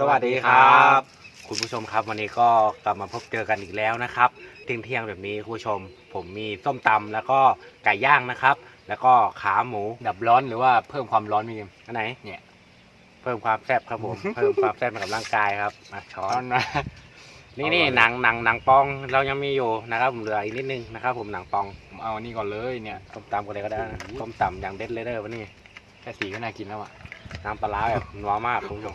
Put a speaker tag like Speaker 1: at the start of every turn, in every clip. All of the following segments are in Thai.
Speaker 1: สวัสดีครับ คุณผู้ชมครับวันนี้ก็กลับมาพบเจอกันอีกแล้วนะครับเที่ยงเที่ยงๆแบบนี้คุณผู้ชม ผมมีส้มตำแล้วก็ไก่ย่างนะครับ แล้วก็ขาหมู
Speaker 2: ดับร้อนหรือว่าเพิ่มความร้อนพี่เกม
Speaker 1: อันไหน
Speaker 2: เนี่ย
Speaker 1: เพิ่มความแซ่บครับผม เพิ่มความแซ่บให้กับร่างกายครับมาช้อ
Speaker 2: ร้อนนนะ
Speaker 1: นี่นี่หนังหนังหนังปองเรายังมีอยู่นะครับผมเหลืออีกนิดนึงนะครับ ผมหนังปอง
Speaker 2: ผมเอาอันนี้ก่อนเลยเนี่ย
Speaker 1: ส้มตำกันเลยก็ได้นะส้มตำอย่างเด็ดเลยเด้อวันนี้
Speaker 2: แค่สีก็น่ากินแล้วอะ
Speaker 1: น้ำปลาร้าแบบนัวมากคุณผู้ชม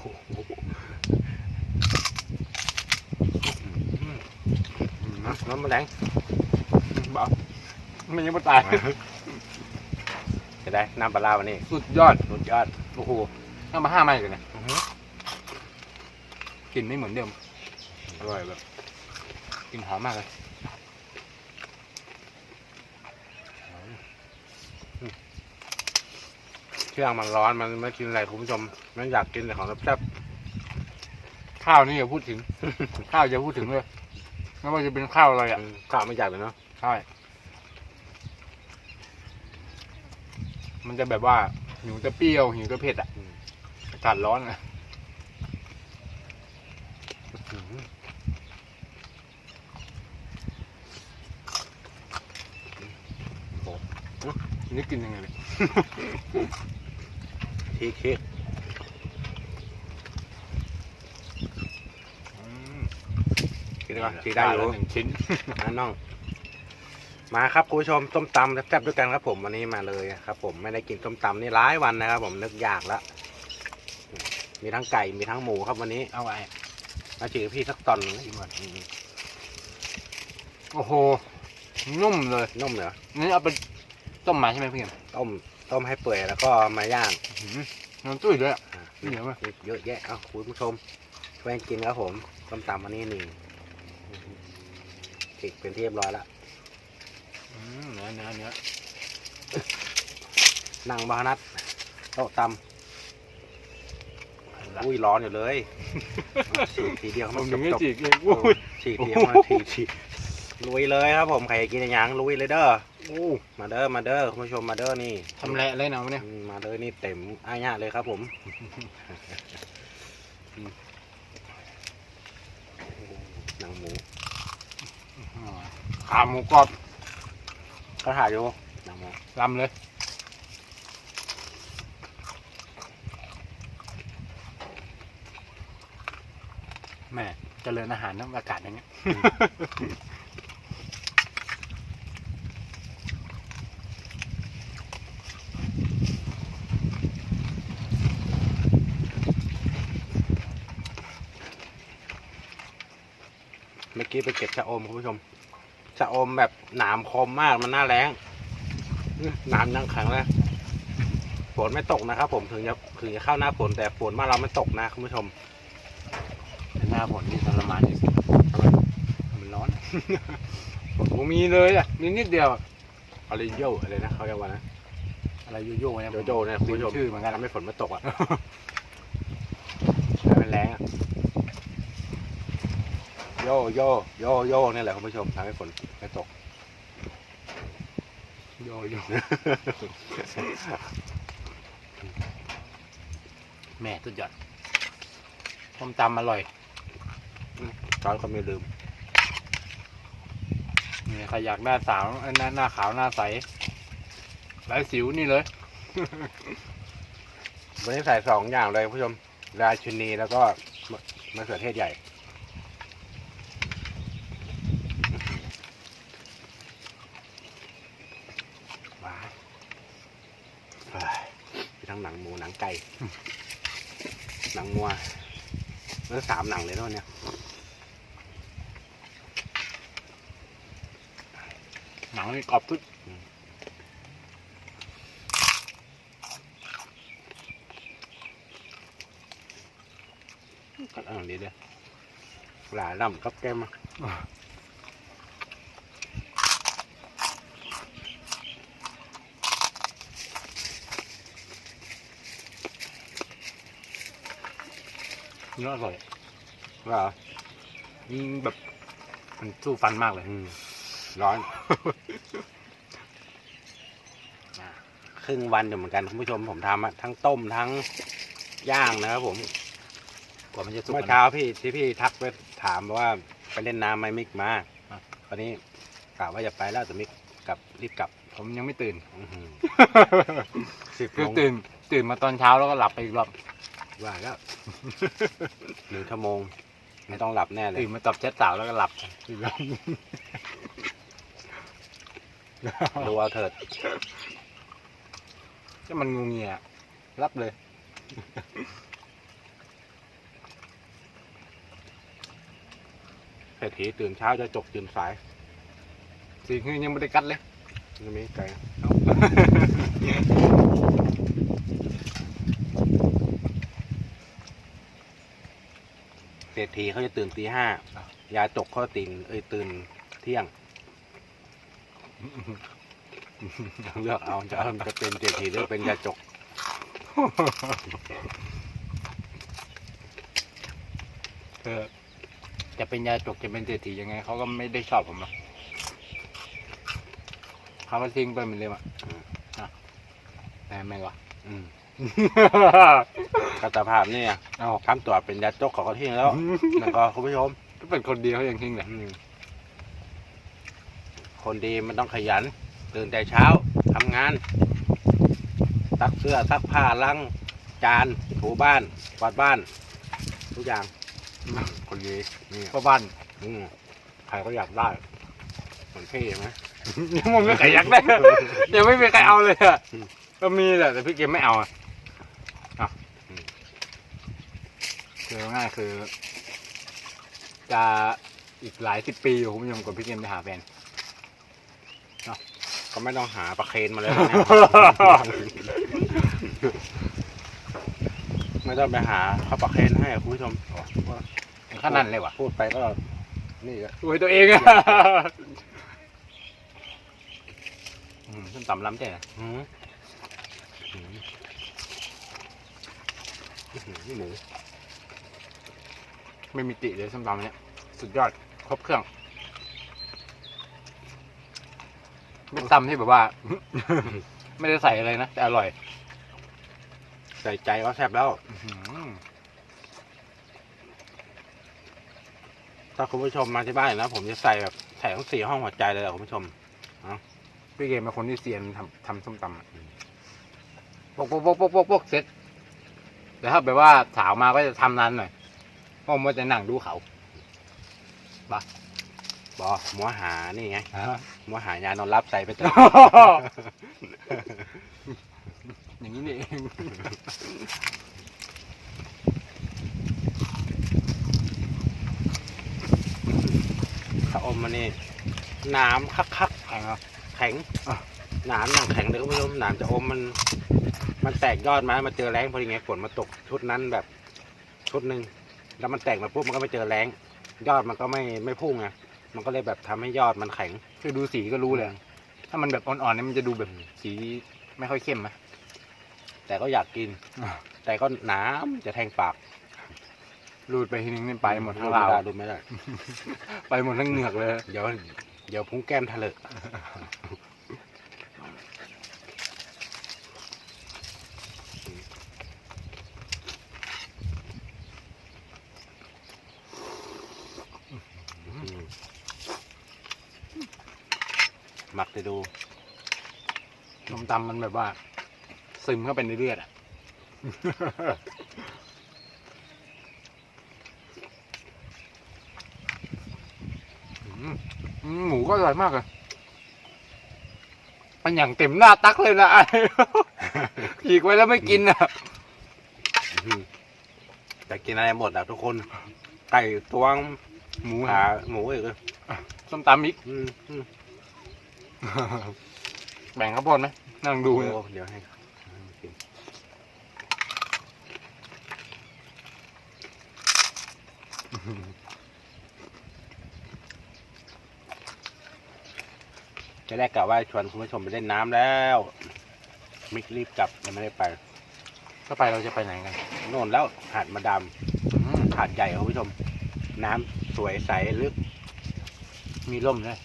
Speaker 1: น้ำมันแรง
Speaker 2: บ้ามันยังไม่ตาย
Speaker 1: จะได้น้ำปลาร้าวันนี้
Speaker 2: สุดยอด
Speaker 1: สุดยอด
Speaker 2: โอ้โหน้ำมาห้าไม้เลยนะ
Speaker 1: อื้อหือก
Speaker 2: ลิ่นไม่เหมือนเดิม อร่อยแบบกลิ่นหอมมากเลย
Speaker 1: เครื่องมันร้อนมันไม่กินอะไรคุณผู้ชม มันอยากกินแต่ของแซ่บ
Speaker 2: ข้าวนี่อย่าพูดถึง ข้าวอย่าพูดถึงเลย ไม่ว่าจะเป็นข้าวอะไร
Speaker 1: ๆ
Speaker 2: อะ
Speaker 1: อืมข้าวไม่อยากเลยเนาะ
Speaker 2: ใช่ มันจะแบบว่า หิวจะเปรี้ยว หิวจะเผ็ดอะอากาศร้อนอะ
Speaker 1: อื้อหือ
Speaker 2: นี่กินยังไงเนี่ย
Speaker 1: ทีคิด
Speaker 2: อืม
Speaker 1: คิดได้ก่อนทีได้อยู่
Speaker 2: แล้วหนึ่งชิ้น
Speaker 1: นะน้อง มาครับคุณผู้ชมส้มตำแซ่บๆด้วยกันครับ ผมวันนี้มาเลยครับ ผมไม่ได้กินส้มตำนี่หลายวันนะครับ ผมนึกอยากแล้วมีทั้งไก่มีทั้งหมูครับวันนี้
Speaker 2: เอาไว้
Speaker 1: มาจือพี่สักตอนหนึ่ง
Speaker 2: กินก่อนโอ้โหนุ่มเลย
Speaker 1: นุ่มเหรอ
Speaker 2: นี่เอาไปต้มมาใช่ไหมพี่เกม
Speaker 1: ต้มต้มให้เปื่อยแล้วก็มาย่าง
Speaker 2: อื้อหือน้ำตุ้ยด้วยอะ
Speaker 1: อะ
Speaker 2: นี่เหรอวะ
Speaker 1: เยอะแยะเอาคุณผู้ชมช่วยกันกินครับผมส้มตำวันนี้นี่ ติดเป็นที่เรียบร้อยแล้ว
Speaker 2: อืมเนื้อเนื้อเนื้อ
Speaker 1: นั่งบานัดโต๊ะตำอุ้ยร้อนอยู่เลยฉีกทีเดียว
Speaker 2: ผ
Speaker 1: มัน
Speaker 2: ม
Speaker 1: จ
Speaker 2: ถึ
Speaker 1: บ
Speaker 2: งไม่
Speaker 1: จบ
Speaker 2: จีกเองอุ้ย
Speaker 1: ฉีกทีเดียวมาฉีกฉีกลุยเลยครับผมใครอยากกินอะไรหยังลุยเลยเด้อ
Speaker 2: อู้
Speaker 1: มาเด้อมาเด้อคุณผู้ชมมาเด้อนี่
Speaker 2: ทำแหละเลยนะวะเนี่ย
Speaker 1: อืมมาเด้อนี่เต็มอ้ายะเลยครับผมหนังหมู
Speaker 2: ขาหมูกรอบ
Speaker 1: ก็ถ่ายอยู่
Speaker 2: ลำเลยแม่เจริญอาหารน้ำอากาศอย่างเงี้ย
Speaker 1: เมื่อกี้ไปเก็บชะอมคุณผู้ชม ชะอมแบบหนามคมมากมันหน้าแรงอื้อหนามยังแข็งเลยฝนไม่ตกนะครับ ผมถึงจะถึงจะเข้าหน้าฝนแต่ฝนบ้านเราไม่ตกนะคุณผู้ชม
Speaker 2: แต่หน้าฝนนี่ทรมานที่สุดมันร้อนฝนบ่มีเลยอะมีนิดเดียวอะ
Speaker 1: อะไรโยอะไรนะเขาเรียกว่านะ
Speaker 2: อะไรโย่ๆเนี่ย
Speaker 1: โยโย่เนี่ยคุณผู้ชม
Speaker 2: ชื่อเหมือนกัน
Speaker 1: ทำให้ฝนไม่ตกอะ ไม่แรงอะ โยโยโยโยนี่แหละคุณผู้ชมทำให้ฝนไม่ตก
Speaker 2: โย่โย่แม่สุดยอดต้มตำอร่อย
Speaker 1: จอยก็ไม่ลืม
Speaker 2: นี่ใครอยากหน้าสาวเอ้ยหน้าหน้าขาวหน้าใสไร้สิวนี่เลย
Speaker 1: วันนี้ใส่สองอย่างเลยคุณผู้ชมราชินีแล้วก็มะมะเขือเทศใหญ่ ว้ายเฮ้ยมีทั้ง หนังหมูหนังไก่ หนังงัวแล้วสามหนังเลยเนาะเนี่ย
Speaker 2: หนังนี่กรอบทุก
Speaker 1: ก็อ่างดีเลยหลายลำกับแก้มมา
Speaker 2: นื้ออร่อย
Speaker 1: ว่าเหรอ
Speaker 2: อืมแบบมันสู้ฟันมากเลย
Speaker 1: อืมร้อนครึ่งวันอยู่เหมือนกันคุณผู้ชมผมทำอะทั้งต้มทั้งย่างนะครับผม
Speaker 2: กว่ามันจะสุก
Speaker 1: เมื่อ
Speaker 2: อะนะ
Speaker 1: เช้าพี่ที่พี่ทักไปถามว่าไปเล่นน้ำไหมมิกมา
Speaker 2: อะ
Speaker 1: ตอนนี้กะว่าจะไปแล้วแต่มิกกลับรีบกลับ
Speaker 2: ผมยังไม่ตื่น
Speaker 1: อื้อหือสิบ
Speaker 2: คือ
Speaker 1: โมง
Speaker 2: ตื่นตื่นมาตอนเช้าแล้วก็หลับไปอีกรอบ
Speaker 1: ว่าแล้วหนึ่งชั่วโมงไม่ต้องหลับแน่เลย
Speaker 2: ตื่นมาตอบแชทสาวแล้วก็หลับอีกรอบ
Speaker 1: ดูเอาเถิด
Speaker 2: ก็มันงูเงียรับเลย
Speaker 1: เศรษฐีตื่นเช้าจะจกตื่นสาย
Speaker 2: สิ่งคือยังไม่ได้กัดเลย
Speaker 1: นี่มีไก่เศรษฐีเขาจะตื่นตีห้ายาจกเขาตื่นเอ้ยตื่นเที่ยงเลือกเอาจะเอาจะเป็นเศรษฐีหรือเป็นยาจก
Speaker 2: เออจะเป็นยาจกจะเป็นเศรษฐียังไงเขาก็ไม่ได้ชอบผมหรอกเขาก็ทิ้งไปเหมือนเดิมอะ
Speaker 1: อืม
Speaker 2: อะแต่ไม่วะ
Speaker 1: อืม กตภาพเนี่ย
Speaker 2: เอา
Speaker 1: คำตัวเป็นยาจกเขาก็ทิ้งแล้วแล้วก็คุณผู้ชม
Speaker 2: ก็เป็นคนเดียวเขายังทิ้งเลย
Speaker 1: อืมคนดีมันต้องขยัน ตื่นแต่เช้าทำงานซักเสื้อซักผ้าล้างจานถูบ้านกวาดบ้าน ทุกอย่าง คนดีนี่
Speaker 2: พ่อบ้าน
Speaker 1: อืมใครก็อยากได้เหมือนพี่ไหม
Speaker 2: ยังไม่มีใครอยากได้ ยังไม่มีใครเอาเลยอะ
Speaker 1: อืม
Speaker 2: ก็มีแหละแต่พี่เกมไม่เอาอะอะ
Speaker 1: อืม
Speaker 2: คือง่ายคือ จะอีกหลายสิบปีอยู่คุณผู้ชมกว่าพี่เกมจะหาแฟน
Speaker 1: ก็ไม่ต้องหาประเคนมาเลยนะเนี่ยไม่ต้องไปหาข้าวประเคนให้คุณผู้ชม
Speaker 2: ขนาดเลยวะ
Speaker 1: พูดไปก็ นี่ก็
Speaker 2: อวยตัวเองอะอืมส้มตำล้ำใจนะ
Speaker 1: หืมหืมอื้อหือหมู
Speaker 2: ไม่มีติเลยส้มตำเนี่ยสุดยอดครบเครื่องเป็นตำที่แบบว่า ไม่ได้ใส่อะไรนะแต่อร่อย
Speaker 1: ใส่ใจก็แซ่บแล้ว
Speaker 2: อื้อหือ
Speaker 1: ถ้าคุณผู้ชมมาที่บ้านนะ ผมจะใส่แบบใส่ทั้งสี่ห้องหัวใจเลยอะคุณผู้ชม
Speaker 2: พี่เกมเป็นคนที่เซียนทำทำส้มตำอะปกปกปกปกปกปกเสร็จแต่ถ้าแบบว่าสาวมาก็จะทำนานหน่อยเพราะมันจะนั่งดูเขา
Speaker 1: บอหมัวหานี่ไงหมัวหายานอนรับใส่ไปเถอะ
Speaker 2: อย่างนี้นี่เอง
Speaker 1: ถ้าอมมันนี่หนามคักคัก
Speaker 2: แข็งอะ
Speaker 1: ๆแข็ง
Speaker 2: อะ
Speaker 1: หนามอย่างแข็งเลยคุณผู้ชมหนามจะอมมัน มันแตกยอดมามาเจอแรงพอดีไงฝนมาตกชุดนั้นแบบชุดหนึ่ง แล้วมันแตกมาปุ๊บมันก็ไปเจอแรงยอดมันก็ไม่ไม่พุ่งไงมันก็เลยแบบทำให้ยอดมันแข็ง
Speaker 2: คือดูสีก็รู้เลย ถ้ามันแบบอ่อนๆเนี่ยมันจะดูแบบสีไม่ค่อยเข้มไหม
Speaker 1: แต่ก็อยากกิน
Speaker 2: อะ
Speaker 1: แต่ก็หนามจะแทงปาก
Speaker 2: รูดไปทีนึงนี่ไปหมดทั้ง
Speaker 1: ดู
Speaker 2: ราว
Speaker 1: ไม่ได้ดูไม่ได้
Speaker 2: ไปหมดทั้งเหงือกเลย
Speaker 1: เดี๋ยวเดี๋ยวพุงแก้มทะเล หมักจะดู
Speaker 2: นมตำมันแบบว่า ซึมเข้าไปในเลือดอะ อืมอืมหมูก็อร่อยมากเลยมันอย่างเต็มหน้าตักเลยนะไอ้ขีกไว้แล้วไม่กินอะ
Speaker 1: อืมจะกินอะไรหมดอะทุกคน ไก่ตวง
Speaker 2: หมู
Speaker 1: ขา
Speaker 2: หา
Speaker 1: หมูอีกเลย
Speaker 2: ส้มตำอีก
Speaker 1: อืมอืม
Speaker 2: แบ่งข้าวโพดไหมนั่งดูเนี่ย
Speaker 1: โอ้เดี๋ยวให้กินจะได้กล่าวว่าชวนคุณผู้ชมไปเล่นน้ำแล้ว มิกรีบกลับยังไม่ได้ไป
Speaker 2: ก็ไปเราจะไปไหนกัน
Speaker 1: โน่นแล้วหาดมาดาม
Speaker 2: อืม
Speaker 1: หาดใหญ่คุณผู้ชม น้ำสวยใสลึก
Speaker 2: มีร่มด้วย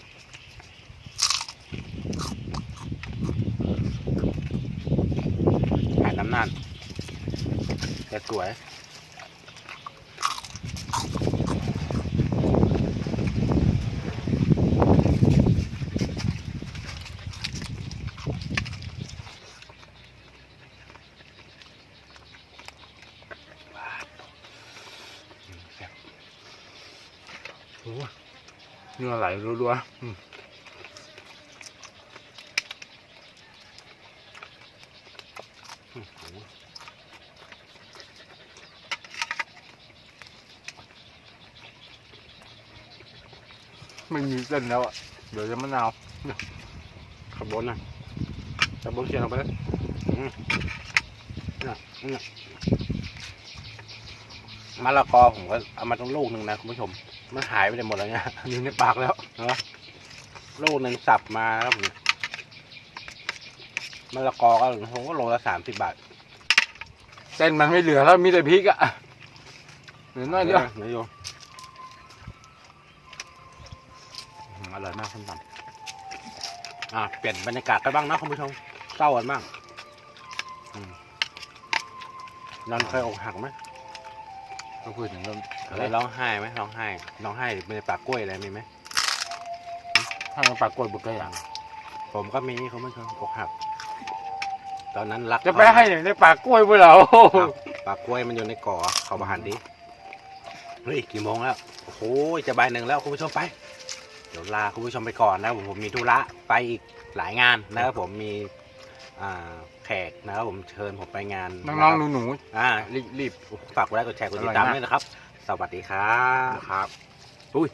Speaker 1: แต่สวย
Speaker 2: เนื้อไหลรัวๆ ไม่มีเส้นแล้วอะ เดี๋ยวจะมะนาว
Speaker 1: ขบวนนะขบวนเขียนออกไปเลยอืมน่ะนี่มะละกอผมก็เอามาตั้งลูกหนึ่งนะคุณผู้ชม มันหายไปไหนหมดแล้วเนี่ย
Speaker 2: อยู่ในปากแล้ว
Speaker 1: ลูกหนึ่งสับมาแล้วผมมะละกอก็ผมก็โลละสามสิบบาท
Speaker 2: เส้นมันไม่เหลือแล้วมีแต่พริกอะเหลือน้อยเดียว
Speaker 1: เดี๋ยวโย
Speaker 2: อืมอร่อยมากส้มต
Speaker 1: อะเปลี่ยนบรรยากาศกันบ้างนะคุณผู้ชมเศร้ากันบ้างอืมนอนเคยอกหักไหมำ
Speaker 2: ก็พูดถึงเรื่อง
Speaker 1: อะไรร้องไห้ไหมร้องไห้ร้องไห้ในปากกล้วยอะไรมีไหม
Speaker 2: ถ้ามันปากกล้วยบุกได้ยัง
Speaker 1: ผมก็มีคุณผู้ชมอกหัก ตอนนั้นรัก
Speaker 2: จะไปให้ไหนในปากกล้วยไปเหรอ
Speaker 1: อ้าวปากกล้วยมันอยู่ในก่อเขามาหันดิเฮ้ยกี่โมงแล้วโอ้โหจะบ่ายหนึ่งแล้วคุณผู้ชมไปเดี๋ยวลาคุณผู้ชมไปก่อนนะครับผมผมมีธุระไปอีกหลายงานนะครับผมมีอ่าแขกนะครับผมเชิญผมไปงาน
Speaker 2: น้องๆหนู
Speaker 1: อ่า
Speaker 2: ๆรีบรีบ
Speaker 1: ฝากกดไลค์กดแชร์กดติดตามด้วยนะครับ สวัสดีครับ
Speaker 2: นะครับ
Speaker 1: อุ้ย